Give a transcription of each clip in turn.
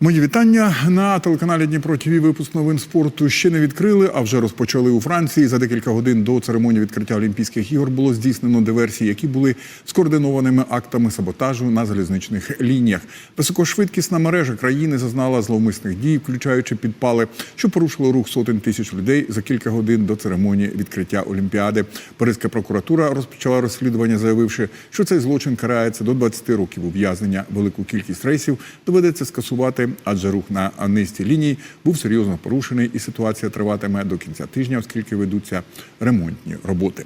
Мої вітання на телеканалі Дніпро ТВ випуск новин спорту ще не відкрили, а вже розпочали у Франції. За декілька годин до церемонії відкриття Олімпійських ігор було здійснено диверсії, які були скоординованими актами саботажу на залізничних лініях. Високошвидкісна мережа країни зазнала зловмисних дій, включаючи підпали, що порушило рух сотень тисяч людей за кілька годин до церемонії відкриття Олімпіади. Паризька прокуратура розпочала розслідування, заявивши, що цей злочин карається до 20 років ув'язнення. Велику кількість рейсів доведеться скасувати, адже рух на низці ліній був серйозно порушений, і ситуація триватиме до кінця тижня, оскільки ведуться ремонтні роботи.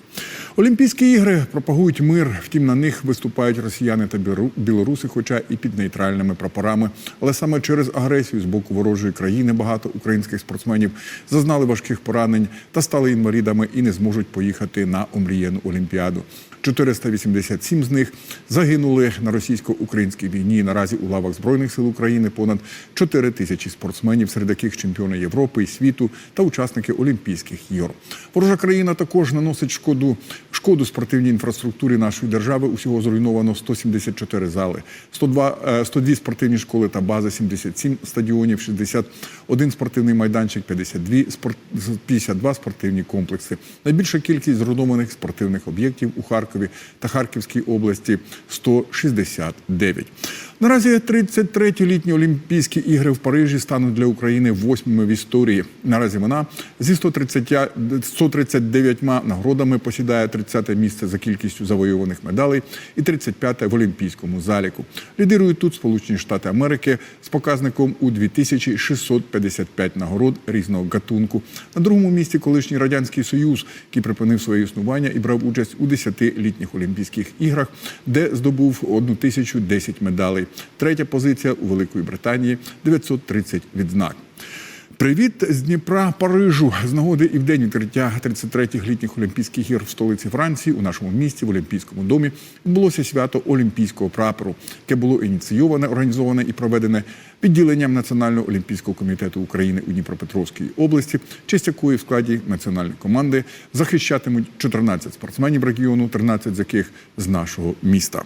Олімпійські ігри пропагують мир. Втім, на них виступають росіяни та білору- білоруси, хоча і під нейтральними прапорами. Але саме через агресію з боку ворожої країни багато українських спортсменів зазнали важких поранень та стали інвалідами і не зможуть поїхати на омріяну Олімпіаду. 487 з них загинули на російсько-українській війні. Наразі у лавах збройних сил України понад 4 тисячі спортсменів, серед яких чемпіони Європи і світу та учасники Олімпійських ігор. Ворожа країна також наносить шкоду шкоду спортивній інфраструктурі нашої держави. Усього зруйновано 174 зали, 102, е, 102 спортивні школи та бази, 77 стадіонів, 61 спортивний майданчик, 52 спорт 52 спортивні комплекси. Найбільша кількість зруйнованих спортивних об'єктів у Харкові та Харківській області 169. Наразі 33-ті літні Олімпійські ігри в Парижі стануть для України восьмими в історії. Наразі вона зі 130, 139 нагородами посідає 30-те місце за кількістю завоюваних медалей і 35-те в Олімпійському заліку. Лідирують тут Сполучені Штати Америки з показником у 2655 нагород різного гатунку. На другому місці колишній радянський союз, який припинив своє існування і брав участь у 10 літніх Олімпійських іграх, де здобув 1010 медалей. Третя позиція у Великої Британії 930 відзнак. Привіт з Дніпра Парижу з нагоди і в день відкриття 33-х літніх Олімпійських ігор в столиці Франції у нашому місті в Олімпійському домі відбулося свято Олімпійського прапору, яке було ініційоване, організоване і проведене відділенням Національного олімпійського комітету України у Дніпропетровській області, честь якої в складі національної команди захищатимуть 14 спортсменів регіону, 13 з яких з нашого міста.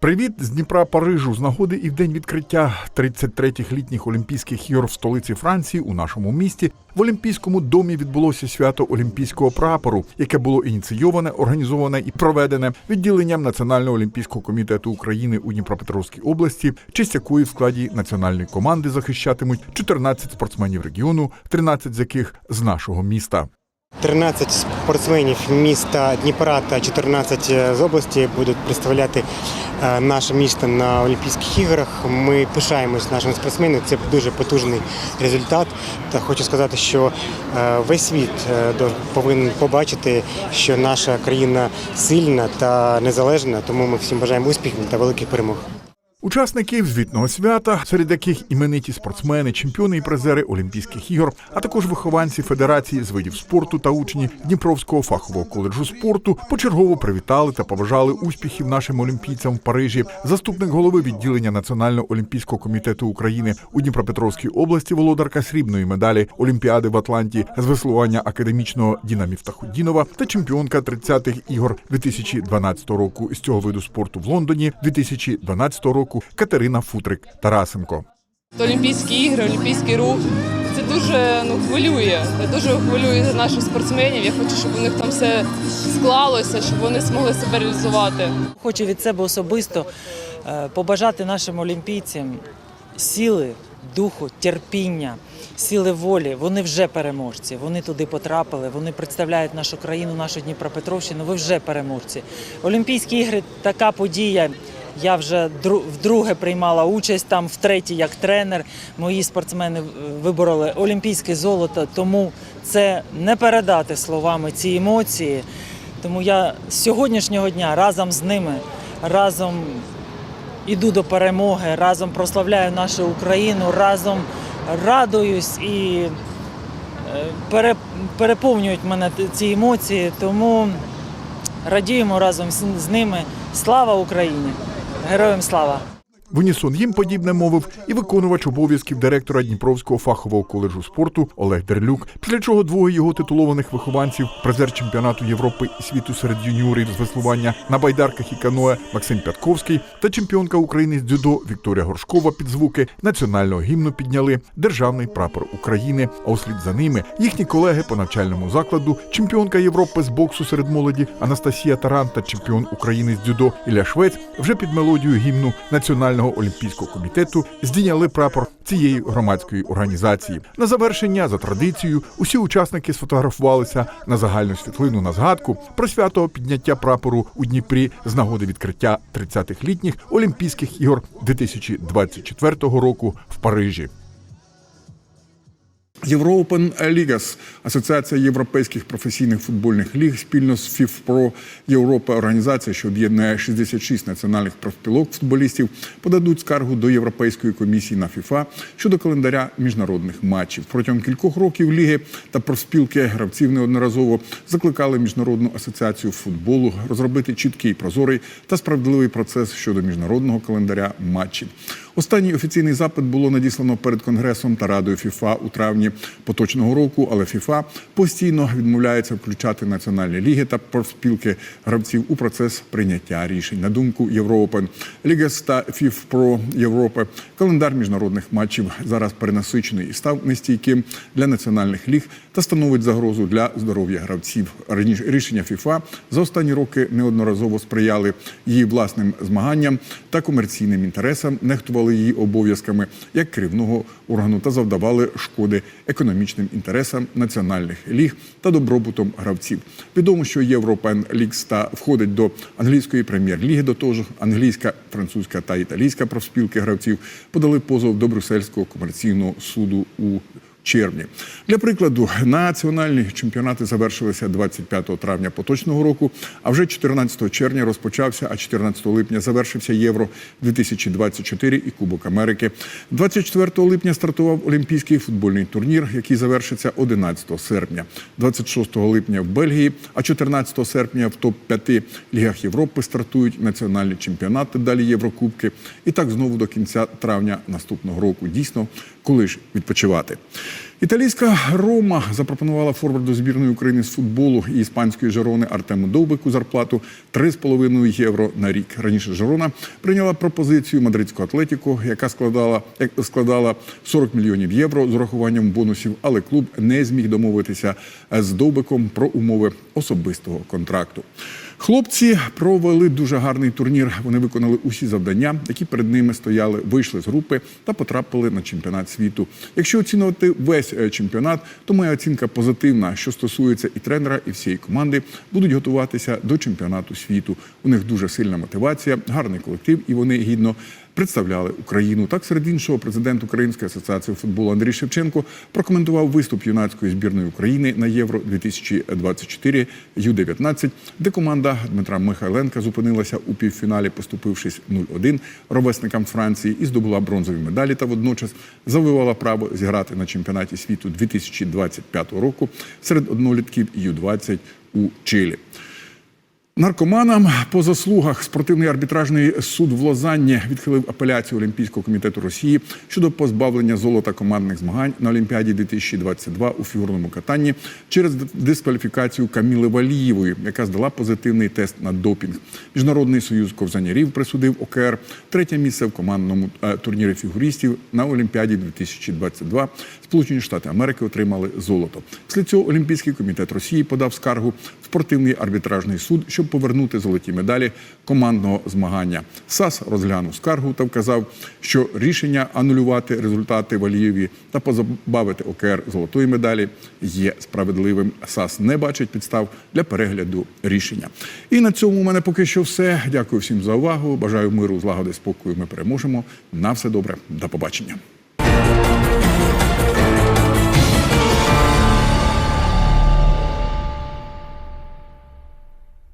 Привіт з Дніпра Парижу з нагоди і в день відкриття 33-х літніх Олімпійських ігор в столиці Франції у нашому місті в Олімпійському домі відбулося свято Олімпійського прапору, яке було ініційоване, організоване і проведене відділенням Національного олімпійського комітету України у Дніпропетровській області, честь якої в складі національної команди захищатимуть 14 спортсменів регіону, 13 з яких з нашого міста. 13 спортсменів міста Дніпра та 14 з області будуть представляти наше місто на Олімпійських іграх. Ми пишаємось нашими спортсменами. Це дуже потужний результат. Та хочу сказати, що е, весь світ е, повинен побачити, що наша країна сильна та незалежна. Тому ми всім бажаємо успіхів та великих перемог. Учасників звітного свята, серед яких імениті спортсмени, чемпіони і призери Олімпійських ігор, а також вихованці Федерації з видів спорту та учні Дніпровського фахового коледжу спорту, почергово привітали та побажали успіхів нашим олімпійцям в Парижі. Заступник голови відділення Національного олімпійського комітету України у Дніпропетровській області, володарка срібної медалі Олімпіади в Атланті з веслування академічного Діна Міфтахудінова та чемпіонка 30-х ігор 2012 року з цього виду спорту в Лондоні 2012 року Катерина Футрик Тарасенко. Олімпійські ігри, олімпійський рух. Це дуже ну, хвилює. Я дуже хвилюю за наших спортсменів. Я хочу, щоб у них там все склалося, щоб вони змогли себе реалізувати. Хочу від себе особисто е, побажати нашим олімпійцям сили, духу, терпіння, сили волі. Вони вже переможці. Вони туди потрапили. Вони представляють нашу країну, нашу Дніпропетровщину. Ви вже переможці. Олімпійські ігри така подія. Я вже вдруге приймала участь там, втретє як тренер. Мої спортсмени вибороли олімпійське золото, тому це не передати словами ці емоції. Тому я з сьогоднішнього дня разом з ними, разом іду до перемоги, разом прославляю нашу Україну, разом радуюсь і е, переповнюють мене ці емоції. Тому радіємо разом з ними. Слава Україні! Героям слава! В унісон їм подібне мовив і виконувач обов'язків директора Дніпровського фахового коледжу спорту Олег Дерлюк. Після чого двоє його титулованих вихованців, призер чемпіонату Європи і світу серед юніорів з веслування на байдарках і каноe Максим Пятковський та чемпіонка України з дзюдо Вікторія Горшкова під звуки національного гімну підняли державний прапор України. А услід за ними їхні колеги по навчальному закладу, чемпіонка Європи з боксу серед молоді Анастасія Таран та чемпіон України з дзюдо Ілля Швець вже під мелодію гімну Національного олімпійського комітету здійняли прапор цієї громадської організації. На завершення за традицією усі учасники сфотографувалися на загальну світлину на згадку про свято підняття прапору у Дніпрі з нагоди відкриття 30-х літніх Олімпійських ігор 2024 року в Парижі. Європен Лігас, Асоціація європейських професійних футбольних ліг, спільно з ФІФПРО Європа, організація, що об'єднує 66 національних профспілок футболістів, подадуть скаргу до Європейської комісії на ФІФА щодо календаря міжнародних матчів. Протягом кількох років ліги та профспілки гравців неодноразово закликали міжнародну асоціацію футболу розробити чіткий, прозорий та справедливий процес щодо міжнародного календаря матчів. Останній офіційний запит було надіслано перед Конгресом та Радою ФІФА у травні поточного року, але ФІФА постійно відмовляється включати національні ліги та профспілки гравців у процес прийняття рішень. На думку Європен Лігас та ФІФПРО Європи, календар міжнародних матчів зараз перенасичений і став нестійким для національних ліг та становить загрозу для здоров'я гравців. Раніше рішення ФІФА за останні роки неодноразово сприяли її власним змаганням та комерційним інтересам, нехтували її обов'язками як керівного органу та завдавали шкоди економічним інтересам національних ліг та добробутом гравців. Відомо, що Європен Лікс та входить до англійської прем'єр-ліги. До того ж, англійська, французька та італійська профспілки гравців подали позов до Брюссельського комерційного суду у червні. Для прикладу, національні чемпіонати завершилися 25 травня поточного року, а вже 14 червня розпочався, а 14 липня завершився Євро 2024 і Кубок Америки. 24 липня стартував Олімпійський футбольний турнір, який завершиться 11 серпня. 26 липня в Бельгії, а 14 серпня в топ-5 лігах Європи стартують національні чемпіонати, далі Єврокубки. І так знову до кінця травня наступного року. Дійсно, коли ж відпочивати. Італійська Рома запропонувала форварду збірної України з футболу і іспанської Жерони Артему Довбику зарплату 3,5 євро на рік. Раніше Жерона прийняла пропозицію мадридського атлетіку, яка складала складала 40 мільйонів євро з урахуванням бонусів, але клуб не зміг домовитися з Довбиком про умови особистого контракту. Хлопці провели дуже гарний турнір. Вони виконали усі завдання, які перед ними стояли, вийшли з групи та потрапили на чемпіонат світу. Якщо оцінювати весь е, чемпіонат, то моя оцінка позитивна. Що стосується і тренера, і всієї команди, будуть готуватися до чемпіонату світу. У них дуже сильна мотивація, гарний колектив, і вони гідно представляли Україну. Так, серед іншого, президент Української асоціації футболу Андрій Шевченко прокоментував виступ юнацької збірної України на Євро 2024 Ю-19, де команда Дмитра Михайленка зупинилася у півфіналі, поступившись 0-1 ровесникам Франції і здобула бронзові медалі та водночас завоювала право зіграти на чемпіонаті світу 2025 року серед однолітків Ю-20 у Чилі. Наркоманам по заслугах спортивний арбітражний суд в Лозанні відхилив апеляцію Олімпійського комітету Росії щодо позбавлення золота командних змагань на Олімпіаді 2022 у фігурному катанні через дискваліфікацію Каміли Валієвої, яка здала позитивний тест на допінг. Міжнародний союз ковзанярів присудив ОКР третє місце в командному е, турнірі фігуристів на Олімпіаді 2022. Сполучені Штати Америки отримали золото. Після цього Олімпійський комітет Росії подав скаргу в спортивний арбітражний суд, щоб повернути золоті медалі командного змагання. САС розглянув скаргу та вказав, що рішення анулювати результати Валієві та позабавити ОКР золотої медалі є справедливим. САС не бачить підстав для перегляду рішення. І на цьому у мене поки що все. Дякую всім за увагу. Бажаю миру, злагоди, спокою. Ми переможемо. На все добре. До побачення.